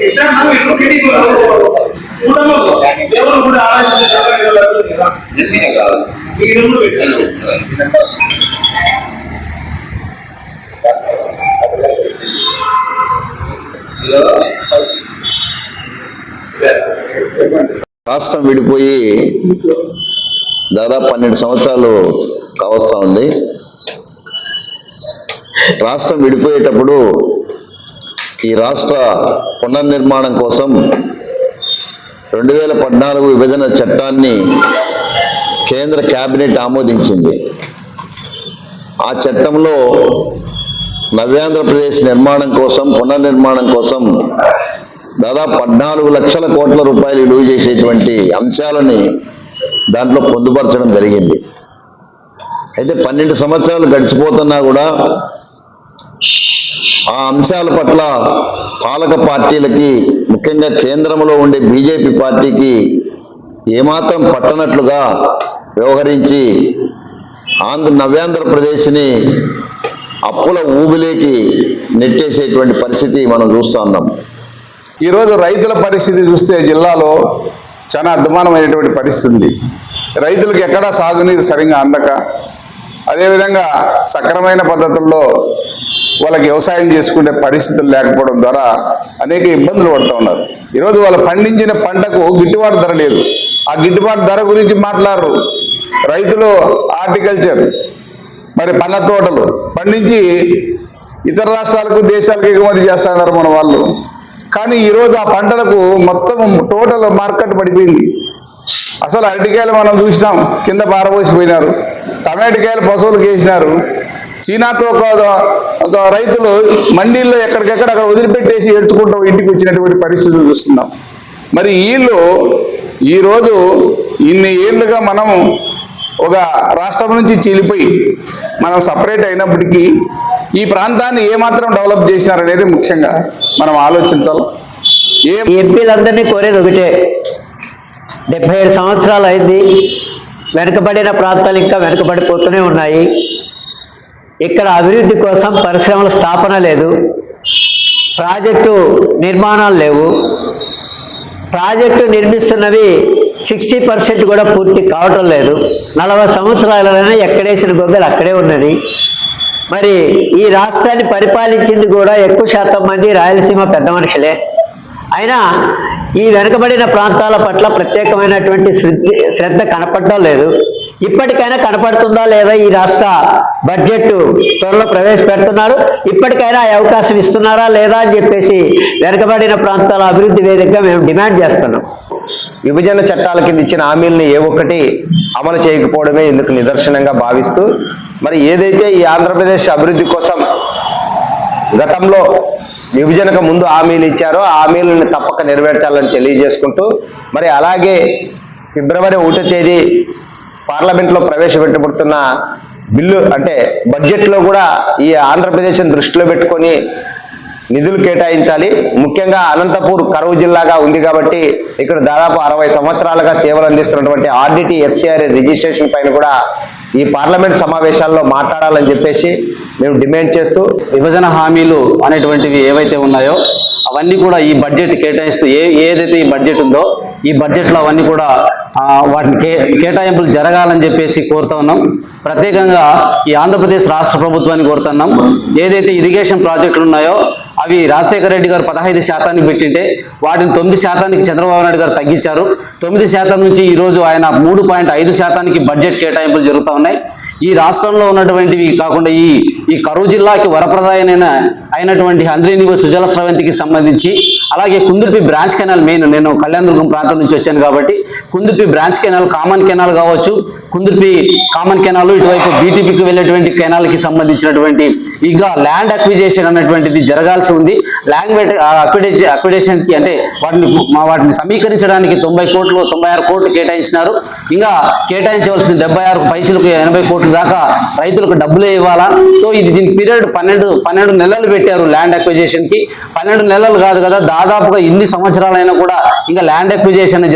এটা আমি লোকে দিব దేవుడు కూడా ఈ పెట్టాను. రాష్ట్రం విడిపోయి దాదాపు పన్నెండు సంవత్సరాలు కావస్తా ఉంది. రాష్ట్రం విడిపోయేటప్పుడు ఈ రాష్ట్ర పునర్నిర్మాణం కోసం రెండు వేల పద్నాలుగు విభజన చట్టాన్ని కేంద్ర కేబినెట్ ఆమోదించింది. ఆ చట్టంలో నవ్యాంధ్రప్రదేశ్ నిర్మాణం కోసం పునర్నిర్మాణం కోసం దాదాపు పద్నాలుగు లక్షల కోట్ల రూపాయలు విలువ చేసేటువంటి అంశాలని దాంట్లో పొందుపరచడం జరిగింది. అయితే పన్నెండు సంవత్సరాలు గడిచిపోతున్నా కూడా ఆ అంశాల పట్ల పాలక పార్టీలకి ముఖ్యంగా కేంద్రంలో ఉండే బీజేపీ పార్టీకి ఏమాత్రం పట్టనట్లుగా వ్యవహరించి ఆంధ్ర నవ్యాంధ్రప్రదేశ్ని అప్పుల ఊబిలేకి నెట్టేసేటువంటి పరిస్థితి మనం చూస్తూ ఉన్నాం. ఈరోజు రైతుల పరిస్థితి చూస్తే జిల్లాలో చాలా అద్భుతమైనటువంటి పరిస్థితి ఉంది. రైతులకు ఎక్కడా సాగునీరు సరిగా అందక అదేవిధంగా సక్రమైన పద్ధతుల్లో వాళ్ళకి వ్యవసాయం చేసుకునే పరిస్థితులు లేకపోవడం ద్వారా అనేక ఇబ్బందులు పడుతూ ఉన్నారు. ఈరోజు వాళ్ళు పండించిన పంటకు గిట్టుబాటు ధర లేదు. ఆ గిట్టుబాటు ధర గురించి మాట్లాడరు. రైతులు హార్టికల్చర్ మరి పండ్ల తోటలు పండించి ఇతర రాష్ట్రాలకు దేశాలకు ఎగుమతి చేస్తున్నారు మన వాళ్ళు. కానీ ఈరోజు ఆ పంటలకు మొత్తం టోటల్ మార్కెట్ పడిపోయింది. అసలు అరటికాయలు మనం చూసినాం కింద పారబోసిపోయినారు. టమాటకాయలు పశువులకు వేసినారు. చీనాతో ఒక- రైతులు మండీల్లో ఎక్కడికెక్కడ అక్కడ వదిలిపెట్టేసి ఏడ్చుకుంటూ ఇంటికి వచ్చినటువంటి పరిస్థితులు చూస్తున్నాం. మరి వీళ్ళు ఈరోజు ఇన్ని ఏళ్ళుగా మనం ఒక రాష్ట్రం నుంచి చీలిపోయి మనం సపరేట్ అయినప్పటికీ ఈ ప్రాంతాన్ని ఏమాత్రం డెవలప్ చేసినారనేది ముఖ్యంగా మనం ఆలోచించాలి? ఏ ఎంపీలందరినీ కోరేది ఒకటే డెబ్బై సంవత్సరాలు అయింది వెనుకబడిన ప్రాంతాలు ఇంకా వెనుకబడిపోతూనే ఉన్నాయి. ఇక్కడ అభివృద్ధి కోసం పరిశ్రమల స్థాపన లేదు. ప్రాజెక్టు నిర్మాణాలు లేవు. ప్రాజెక్టు నిర్మిస్తున్నవి సిక్స్టీ పర్సెంట్ కూడా పూర్తి కావటం లేదు. నలభై సంవత్సరాలైనా ఎక్కడేసిన గొబ్బెలు అక్కడే ఉన్నది. మరి ఈ రాష్ట్రాన్ని పరిపాలించింది కూడా ఎక్కువ శాతం మంది రాయలసీమ పెద్ద మనుషులే. అయినా ఈ వెనుకబడిన ప్రాంతాల పట్ల ప్రత్యేకమైనటువంటి శ్రద్ధ శ్రద్ధ కనపడడం లేదు. ఇప్పటికైనా కనపడుతుందా లేదా ఈ రాష్ట్ర బడ్జెట్ త్వరలో ప్రవేశపెడుతున్నారు? ఇప్పటికైనా అవకాశం ఇస్తున్నారా లేదా అని చెప్పేసి వెనుకబడిన ప్రాంతాల అభివృద్ధి వేదికగా మేము డిమాండ్ చేస్తున్నాం. విభజన చట్టాల కింద ఇచ్చిన హామీలను ఏ ఒక్కటి అమలు చేయకపోవడమే ఇందుకు నిదర్శనంగా భావిస్తూ మరి ఏదైతే ఈ ఆంధ్రప్రదేశ్ అభివృద్ధి కోసం గతంలో విభజనకు ముందు హామీలు ఇచ్చారో ఆ హామీలను తప్పక నెరవేర్చాలని తెలియజేసుకుంటూ మరి అలాగే ఫిబ్రవరి ఒకటో తేదీ పార్లమెంట్లో ప్రవేశపెట్టబడుతున్న బిల్లు అంటే బడ్జెట్లో కూడా ఈ ఆంధ్రప్రదేశ్ని దృష్టిలో పెట్టుకొని నిధులు కేటాయించాలి. ముఖ్యంగా అనంతపూర్ కరువు జిల్లాగా ఉంది కాబట్టి ఇక్కడ దాదాపు అరవై సంవత్సరాలుగా సేవలు అందిస్తున్నటువంటి ఆర్డిటి ఎఫ్సిఆర్ రిజిస్ట్రేషన్ పైన కూడా ఈ పార్లమెంట్ సమావేశాల్లో మాట్లాడాలని చెప్పేసి మేము డిమాండ్ చేస్తూ విభజన హామీలు అనేటువంటివి ఏవైతే ఉన్నాయో అవన్నీ కూడా ఈ బడ్జెట్ కేటాయిస్తూ ఏ ఏదైతే ఈ బడ్జెట్ ఉందో ఈ బడ్జెట్లో అవన్నీ కూడా వాటిని కే కేటాయింపులు జరగాలని చెప్పేసి కోరుతా ఉన్నాం. ప్రత్యేకంగా ఈ ఆంధ్రప్రదేశ్ రాష్ట్ర ప్రభుత్వాన్ని కోరుతున్నాం ఏదైతే ఇరిగేషన్ ప్రాజెక్టులు ఉన్నాయో అవి రాజశేఖర రెడ్డి గారు పదహైదు శాతానికి పెట్టింటే వాటిని తొమ్మిది శాతానికి చంద్రబాబు నాయుడు గారు తగ్గించారు. తొమ్మిది శాతం నుంచి ఈరోజు ఆయన మూడు పాయింట్ ఐదు శాతానికి బడ్జెట్ కేటాయింపులు జరుగుతూ ఉన్నాయి. ఈ రాష్ట్రంలో ఉన్నటువంటివి కాకుండా ఈ ఈ కరువు జిల్లాకి వరప్రదాయనైన అయినటువంటి హంద్రీనివ సుజల స్రవంతికి సంబంధించి అలాగే కుందుర్పి బ్రాంచ్ కెనాల్ మెయిన్. నేను కళ్యాణదుర్గం ప్రాంతం నుంచి వచ్చాను కాబట్టి Kundurpi branch canal common canal కావచ్చు కుందుర్పి కామన్ కెనాల్ ఇటువైపు బీటీపీకి వెళ్ళేటువంటి కెనాల్కి సంబంధించినటువంటి ఇంకా ల్యాండ్ అక్విజేషన్ అనేటువంటిది జరగాల్సి ఉంది. ల్యాండ్ అక్విడేషన్ అక్విడేషన్కి అంటే వాటిని వాటిని సమీకరించడానికి తొంభై కోట్లు తొంభై ఆరు కోట్లు కేటాయించినారు. ఇంకా కేటాయించవలసిన డెబ్బై ఆరు పైసలకు ఎనభై కోట్ల దాకా రైతులకు డబ్బులే ఇవ్వాలా? సో ఇది దీనికి పీరియడ్ పన్నెండు పన్నెండు నెలలు పెట్టారు ల్యాండ్ అక్విజేషన్కి పన్నెండు నెలలు కాదు కదా దాదాపుగా ఇన్ని సంవత్సరాలైనా కూడా ఇంకా ల్యాండ్ అక్విజేషన్